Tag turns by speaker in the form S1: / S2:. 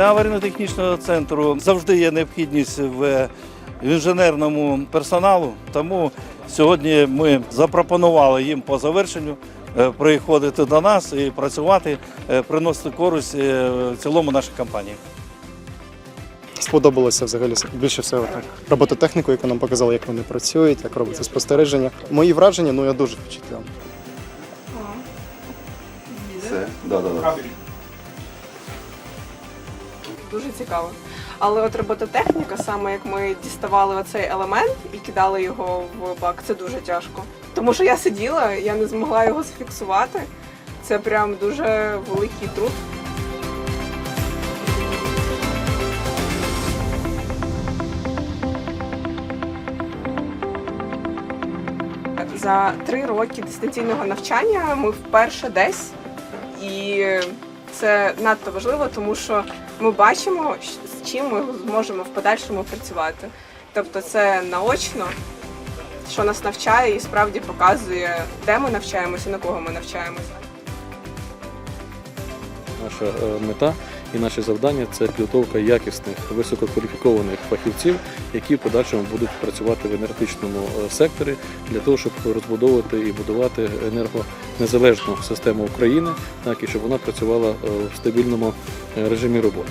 S1: Для аварійно-технічного центру завжди є необхідність в інженерному персоналу, тому сьогодні ми запропонували їм по завершенню е, приходити до нас і працювати, е, приносити користь е, в цілому нашій компанії.
S2: Сподобалося взагалі більше всього так. робототехніку, яку нам показали, як вони працюють, як робиться спостереження. Мої враження, ну я дуже впечатлен.
S3: Дуже цікаво. Але от робототехніка, саме як ми діставали оцей елемент і кидали його в бак, це дуже тяжко. Тому що я сиділа, я не змогла його зафіксувати. Це прям дуже великий труд. За три роки дистанційного навчання ми вперше десь, і це надто важливо, тому що ми бачимо, з чим ми зможемо в подальшому працювати. Тобто це наочно, що нас навчає і справді показує, де ми навчаємося, на кого ми навчаємося.
S4: Наша е, мета і наше завдання це підготовка якісних висококваліфікованих фахівців, які в подальшому будуть працювати в енергетичному е, секторі для того, щоб розбудовувати і будувати енергонезалежну систему України, так і щоб вона працювала е, в стабільному е, режимі роботи.